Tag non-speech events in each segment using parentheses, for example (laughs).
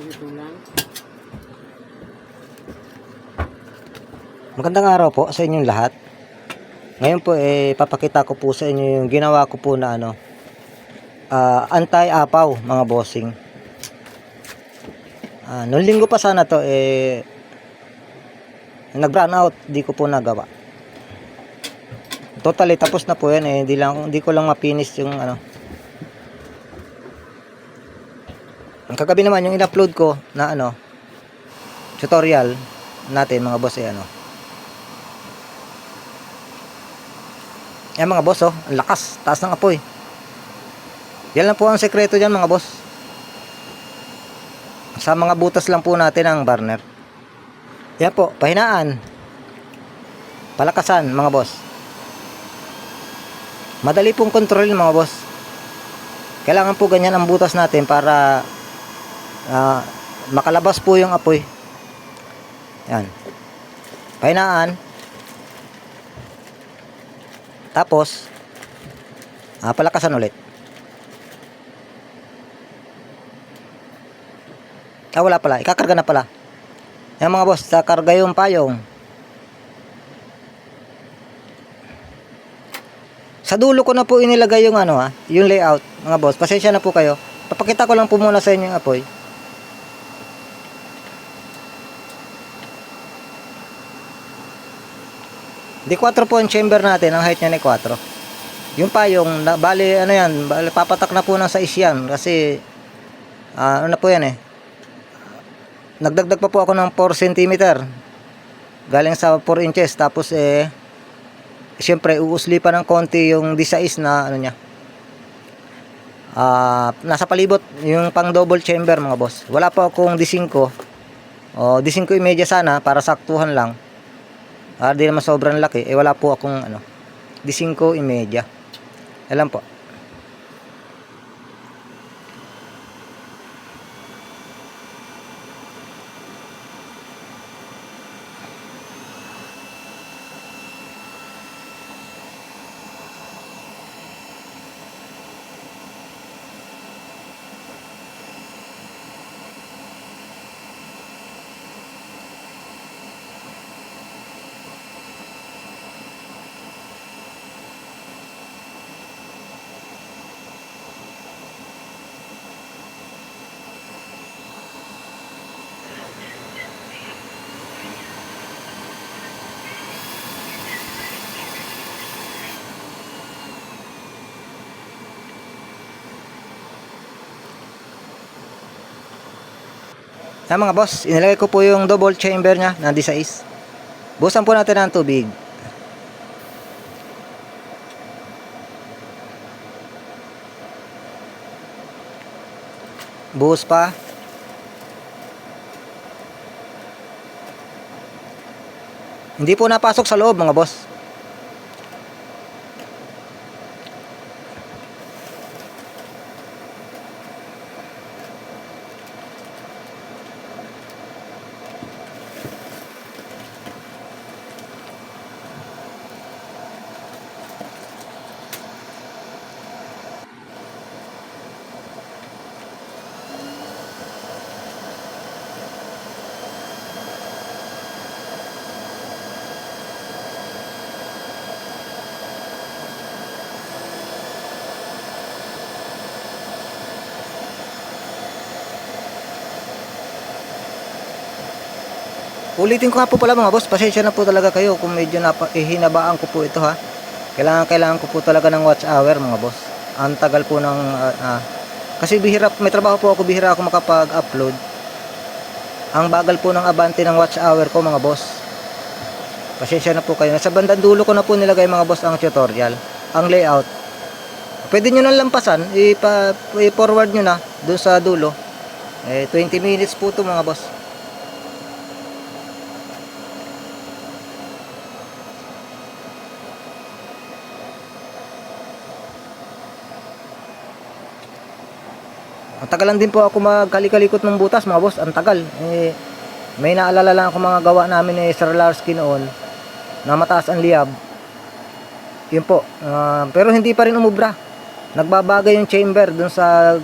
Ito lang. Magandang araw po sa inyong lahat. Ngayon po eh papakita ko po sa inyo yung ginawa ko po na ano ah, anti-apaw mga bossing. Ah, noong linggo pa sana to eh nag-brown out, di ko po nagawa. Totally tapos na po yan eh, hindi lang hindi ko lang mapinis yung ano. Ang kagabi naman yung in-upload ko na ano tutorial natin mga boss eh ano. Yan mga boss oh, ang lakas, taas ng apoy. Yan lang po ang sekreto diyan mga boss. Sa mga butas lang po natin ang burner. Yan po, pahinaan. Palakasan mga boss. Madali pong kontrolin mga boss. Kailangan po ganyan ang butas natin para ah, makalabas po yung apoy. Yan. Pahinaan. Tapos, ah, palakasan ulit. Ah, wala pala. Ikakarga na pala. Yan mga boss, sa karga yung payong. Sa dulo ko na po inilagay yung ano ha, yung layout, mga boss. Pasensya na po kayo. Papakita ko lang po muna sa inyo yung apoy. Di 4 po ang chamber natin, ang height niya ni 4. Yung payong, na, bali ano yan, bali, papatak na po ng 6 yan kasi ah, ano na po yan eh. Nagdagdag pa po ako ng 4 cm. Galing sa 4 inches tapos eh Siyempre, uusli pa ng konti yung D6 na ano niya. Ah, nasa palibot yung pang double chamber mga boss. Wala pa akong D5. O D5 imedya sana para saktuhan lang. Ah, di naman sobrang laki. Eh wala po akong ano. D5 imedya. Alam po. Yan mga boss, inilagay ko po yung double chamber niya na D6. Busan po natin ng tubig. Buhos pa. Hindi po napasok sa loob mga boss. Ulitin ko nga po pala mga boss, pasensya na po talaga kayo kung medyo napa, eh, hinabaan ko po ito ha. Kailangan kailangan ko po talaga ng watch hour mga boss. Ang tagal po ng ah, ah. kasi bihira may trabaho po ako bihira ako makapag-upload. Ang bagal po ng abante ng watch hour ko mga boss. Pasensya na po kayo. Sa bandang dulo ko na po nilagay mga boss ang tutorial, ang layout. Pwede nyo nang lampasan, ipa, i-forward nyo na doon sa dulo. Eh, 20 minutes po to mga boss. Ang tagal lang din po ako magkalikalikot ng butas mga boss, ang tagal. Eh, may naalala lang ako mga gawa namin ni Sir Larsky noon na mataas ang liyab. Yun po. Ah, pero hindi pa rin umubra. Nagbabagay yung chamber dun sa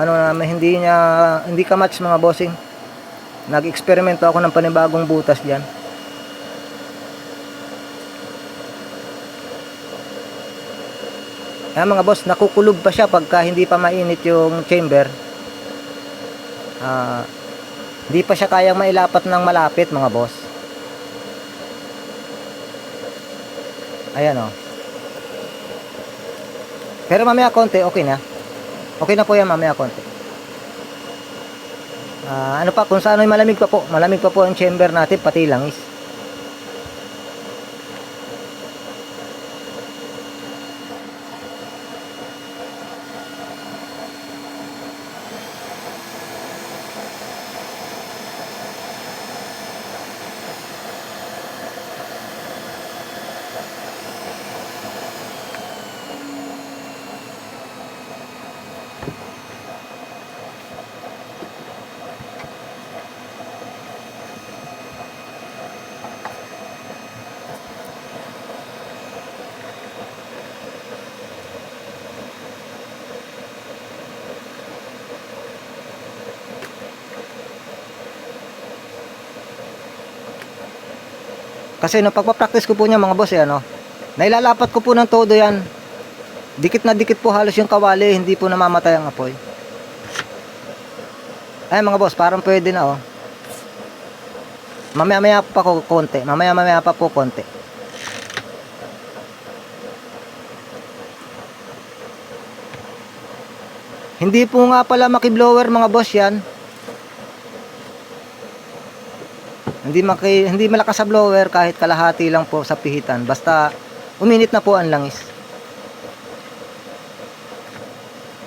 ano na hindi niya hindi ka match mga bossing. Nag-eksperimento ako ng panibagong butas diyan. Ayan mga boss, nakukulog pa siya pagka hindi pa mainit yung chamber. Ah, hindi pa siya kayang mailapat ng malapit mga boss. Ayan o. Pero mamaya konti, okay na. Okay na po yan mamaya konti. Ah, ano pa, kung saan ay malamig pa po. Malamig pa po ang chamber natin, pati langis. Kasi no pagpa-practice ko po niya mga boss, eh, ano, nailalapat ko po ng todo yan. Dikit na dikit po halos yung kawali, hindi po namamatay ang apoy. Ay mga boss, parang pwede na oh. Mamaya-maya pa ko konti. Mamaya-maya pa po konti. Hindi po nga pala makiblower mga boss yan. Hindi maki, hindi malakas sa blower kahit kalahati lang po sa pihitan. Basta uminit na po ang langis.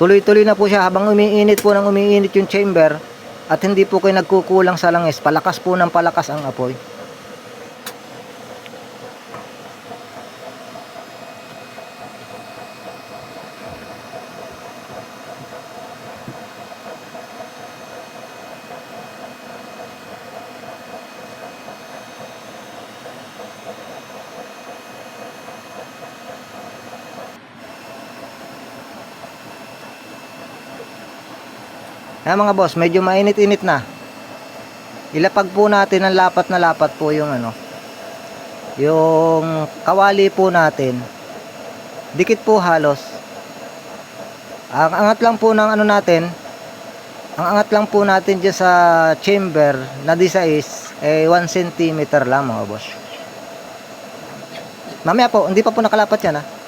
Tuloy-tuloy na po siya habang umiinit po ng umiinit yung chamber at hindi po kayo nagkukulang sa langis. Palakas po ng palakas ang apoy. Kaya mga boss, medyo mainit-init na. Ilapag po natin ang lapat na lapat po yung ano. Yung kawali po natin. Dikit po halos. Ang angat lang po ng ano natin. Ang angat lang po natin dyan sa chamber na di size eh 1 cm lang mga boss. Mamaya po, hindi pa po nakalapat yan ha.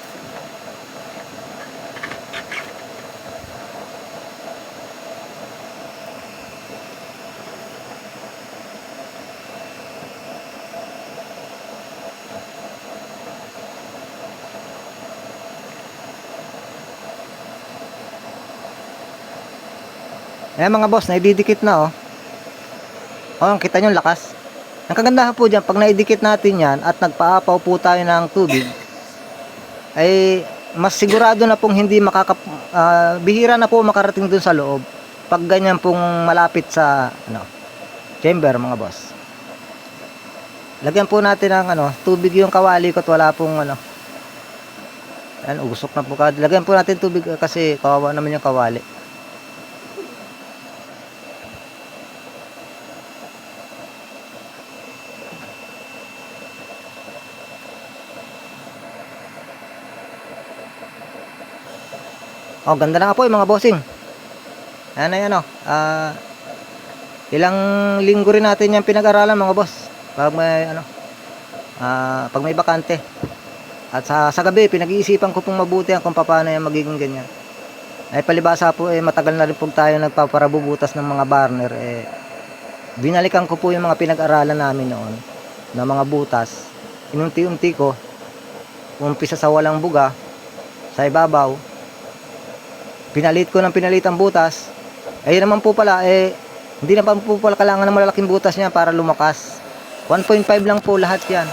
Ayan mga boss, naididikit na oh. Oh, kita nyo lakas. Ang kagandahan po dyan, pag naidikit natin yan at nagpaapaw po tayo ng tubig, (laughs) ay mas sigurado na pong hindi makaka ah, bihira na po makarating dun sa loob pag ganyan pong malapit sa ano chamber mga boss lagyan po natin ng ano tubig yung kawali ko at wala pong ano Ayan, usok na po. Lagyan po natin tubig kasi kawawa naman yung kawali. Oh, ganda na yung mga bossing. Na yan oh. Ah, ilang linggo rin natin yung pinag-aralan mga boss. Pag may ano, ah, pag may bakante. At sa, sa gabi, pinag-iisipan ko pong mabuti kung paano yung magiging ganyan. Ay palibasa po, eh, matagal na rin po tayo nagpaparabubutas ng mga burner. Eh, binalikan ko po yung mga pinag-aralan namin noon na mga butas. Inunti-unti ko, umpisa sa walang buga, sa ibabaw, pinalit ko ng pinalit ang butas. Ayun naman po pala, eh, hindi naman po pala kailangan ng malalaking butas niya para lumakas. 1.5 lang po lahat yan.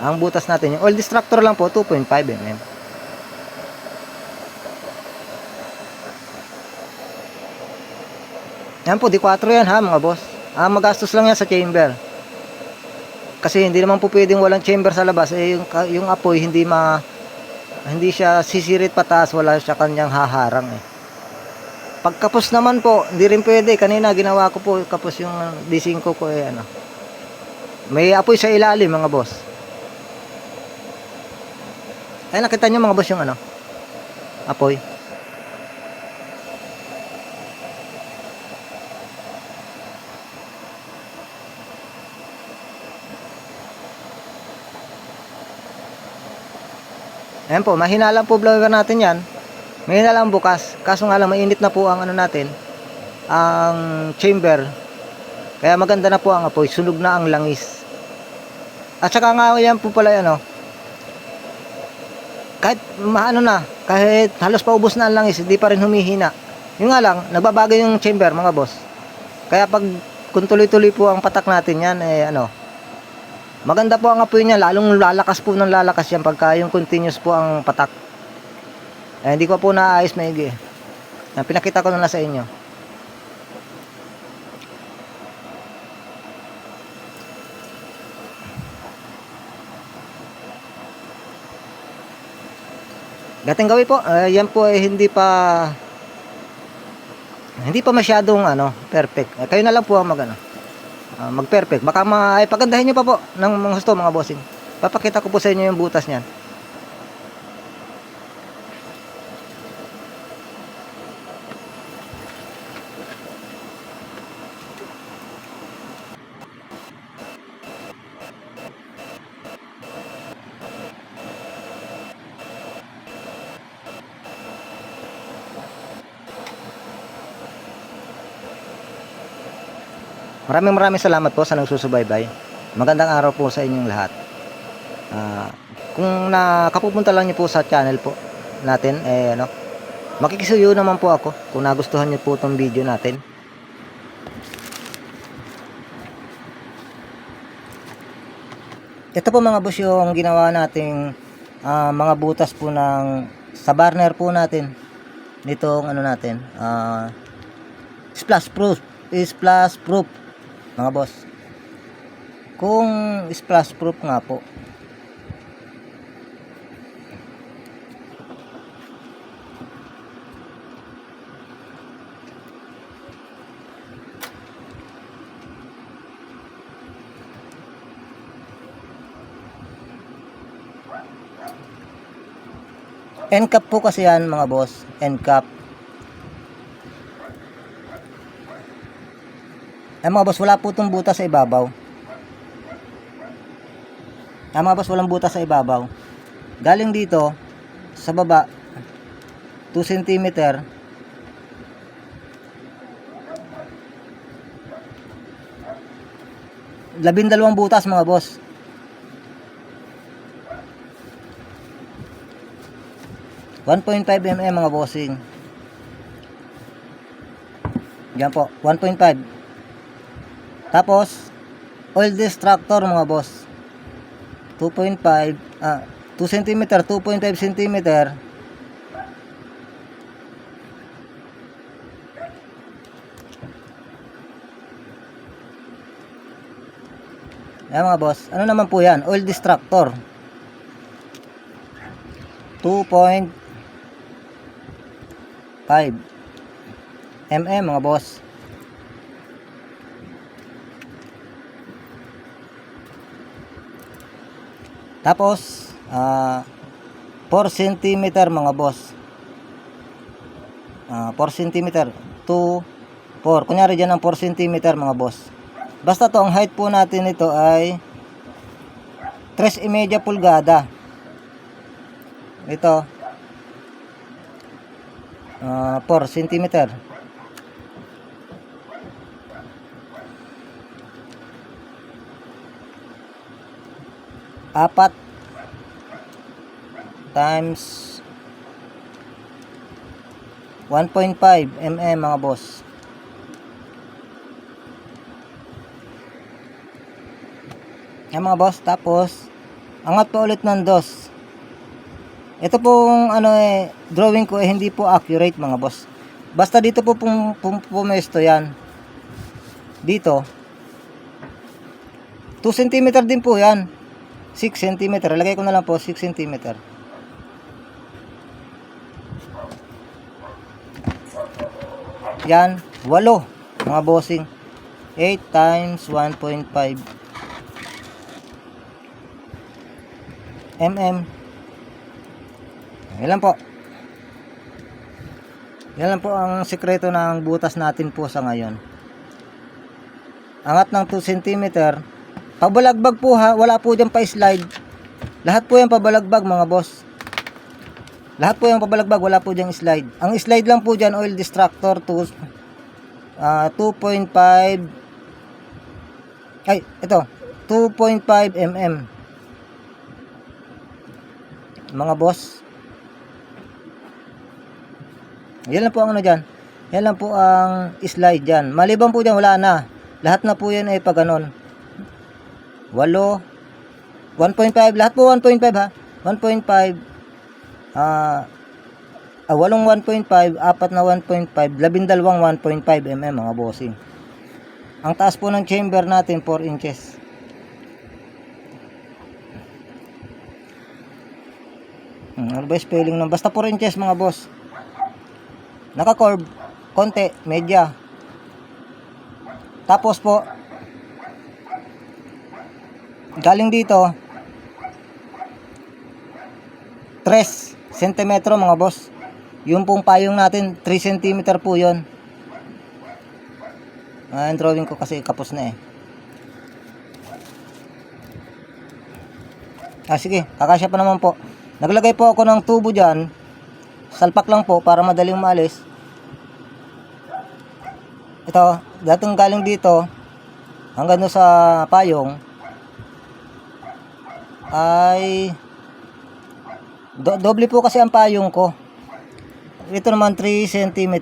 Ang butas natin, yung oil distractor lang po, 2.5 mm. Yan po, di 4 yan ha mga boss. Ah, magastos lang yan sa chamber. Kasi hindi naman po pwedeng walang chamber sa labas. Eh, yung, yung apoy hindi ma hindi siya sisirit pataas, wala siya kanyang haharang eh. Pagkapos naman po, hindi rin pwede. Kanina ginawa ko po kapos yung D5 ko eh ano. May apoy sa ilalim mga boss. Ay nakita niyo mga boss yung ano? Apoy. Ayan po, mahina lang po blower natin yan. Mahina lang bukas. Kaso nga lang, mainit na po ang ano natin, ang chamber. Kaya maganda na po ang apoy. Sunog na ang langis. At saka nga yan po pala ano, kahit maano na, kahit halos paubos na ang langis, hindi pa rin humihina. Yung nga lang, nagbabago yung chamber mga boss. Kaya pag kung tuloy-tuloy po ang patak natin yan, eh ano, maganda po ang apoy niya, lalong lalakas po ng lalakas yan pagka yung continuous po ang patak. Eh, hindi ko po naayos maigi. Yan, pinakita ko na sa inyo. Dating gawin po, eh, yan po ay hindi pa hindi pa masyadong ano, perfect. Eh, kayo na lang po ang mag ah, mag-perfect. Baka ma ay pagandahin niyo pa po ng mga gusto mga bossing. Papakita ko po sa inyo yung butas niyan. Maraming maraming salamat po sa nagsusubaybay. Magandang araw po sa inyong lahat. Ah, kung nakapupunta lang niyo po sa channel po natin, eh ano, makikisuyo naman po ako kung nagustuhan niyo po itong video natin. Ito po mga boss yung ginawa nating ah, mga butas po ng sa burner po natin nitong ano natin ah splash proof splash proof mga boss kung splash proof nga po N-cap po kasi yan mga boss. N-cap Eh mga boss, wala po itong butas sa ibabaw. Eh mga boss, walang butas sa ibabaw. Galing dito, sa baba, 2 cm. Labindalawang butas mga boss. One point five mm mga bossing. Yan po, 1.5. Tapos, oil distractor mga boss. 2.5, ah, 2 cm, 2.5 cm. Ayan mga boss. Ano naman po yan? Oil distractor. 2.5 mm mga boss. Tapos, ah 4 cm mga boss. Ah 4 cm. 2, 4. Kunyari dyan ang 4 cm mga boss. Basta to, ang height po natin ito ay 3.5 pulgada. Ito. Ah 4 cm. Apat times 1.5 mm mga boss. Yan mga boss. Tapos angat pa ulit ng dos. Ito pong ano eh drawing ko eh hindi po accurate mga boss. Basta dito po pum, pum, pumesto yan. Dito. 2 cm din po yan 6 cm. Lagay ko na lang po 6 cm. Yan, 8 mga bossing. 8 times 1.5 mm. Yan lang po. Yan lang po ang sekreto ng butas natin po sa ngayon. Angat ng 2 cm. Pabalagbag po ha, wala po dyan pa slide. Lahat po yan pabalagbag mga boss. Lahat po yung pabalagbag, wala po dyan slide. Ang slide lang po dyan, oil distractor to ah, 2.5 ay, ito 2.5 mm mga boss. Yan lang po ang ano dyan. Yan lang po ang slide dyan. Maliban po dyan, wala na. Lahat na po yan ay pag ganon 8 1.5 lahat po 1.5 ha 1.5 ah ah, walong 1.5 apat na 1.5 labindalawang 1.5 mm mga bossing ang taas po ng chamber natin 4 inches Hmm, ano ba spelling nun? Basta 4 inches mga boss. Naka-curve. Konti. Media. Tapos po, galing dito, 3 cm mga boss. Yung pong payong natin, 3 cm po yun. Ah, drawing ko kasi kapos na eh. Ah, sige. Kakasya pa naman po. Naglagay po ako ng tubo dyan. Salpak lang po para madaling maalis. Ito, dating galing dito hanggang sa payong ay do- doble po kasi ang payong ko. Ito naman 3 cm.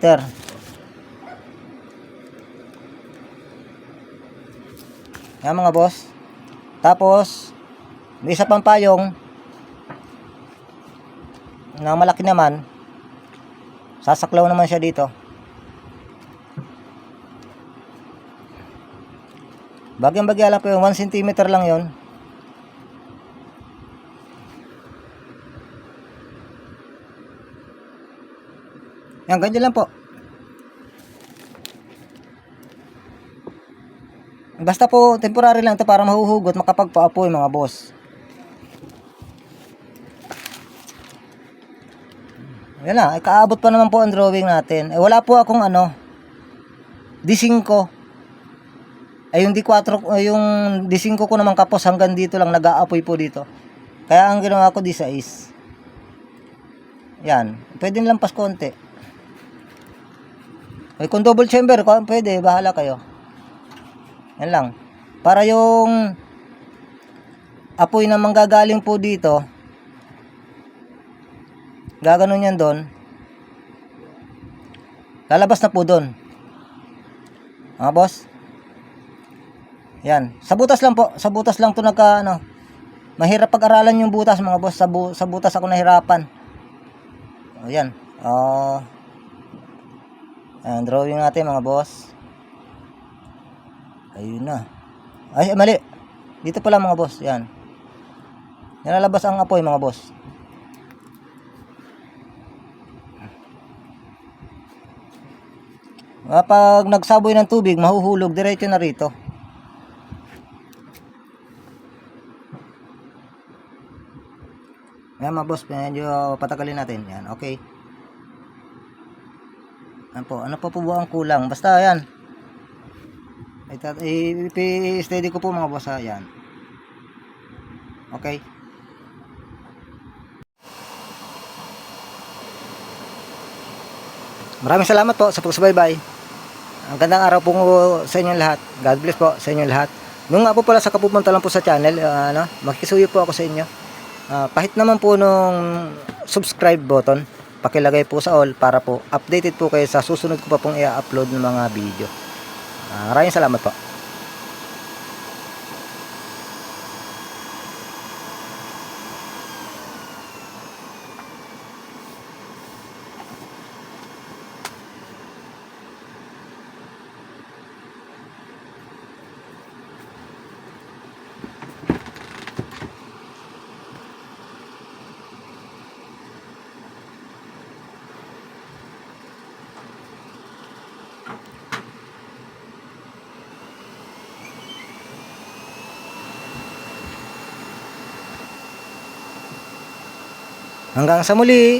Yan mga boss. Tapos, may isa pang payong na malaki naman. Sasaklaw naman siya dito. Bagyang bagya lang po yung 1 cm lang yon. Yan, ganyan lang po. Basta po, temporary lang to para mahuhugot, makapagpaapoy mga boss. Yan na, ay kaabot pa naman po ang drawing natin. Eh, wala po akong ano, D5. Ay yung D4, ay yung D5 ko naman kapos hanggang dito lang, nag-aapoy po dito. Kaya ang ginawa ko D6. Yan, pwede lampas konti. Ay, kung double chamber, kung pwede, bahala kayo. Yan lang. Para yung apoy na manggagaling po dito, gaganon yan doon, lalabas na po doon. Mga boss? Yan. Sa butas lang po. Sa butas lang to nagka, ano, mahirap pag-aralan yung butas, mga boss. Sa, bu- sa butas ako nahirapan. O, yan. Oh. Ayan, drawing natin, mga boss. Ayun na. Ay, mali. Dito pala, mga boss. Yan. Yan lalabas ang apoy, mga boss. Kapag nagsaboy ng tubig, mahuhulog diretso na rito. Yan mga boss, medyo patagalin natin. Yan, okay. Ano po, ano pa po ba ang kulang? Basta yan. I-steady ko po mga boss ha. Yan. Okay. Maraming salamat po sa pagsubaybay. Ang gandang araw po sa inyong lahat. God bless po sa inyong lahat. Nung nga po pala sa kapupunta lang po sa channel, uh, ano, makikisuyo po ako sa inyo. Ah, pahit naman po nung subscribe button, pakilagay po sa all para po updated po kayo sa susunod ko pa pong i-upload ng mga video. Ah, maraming salamat po. Hanggang sa muli.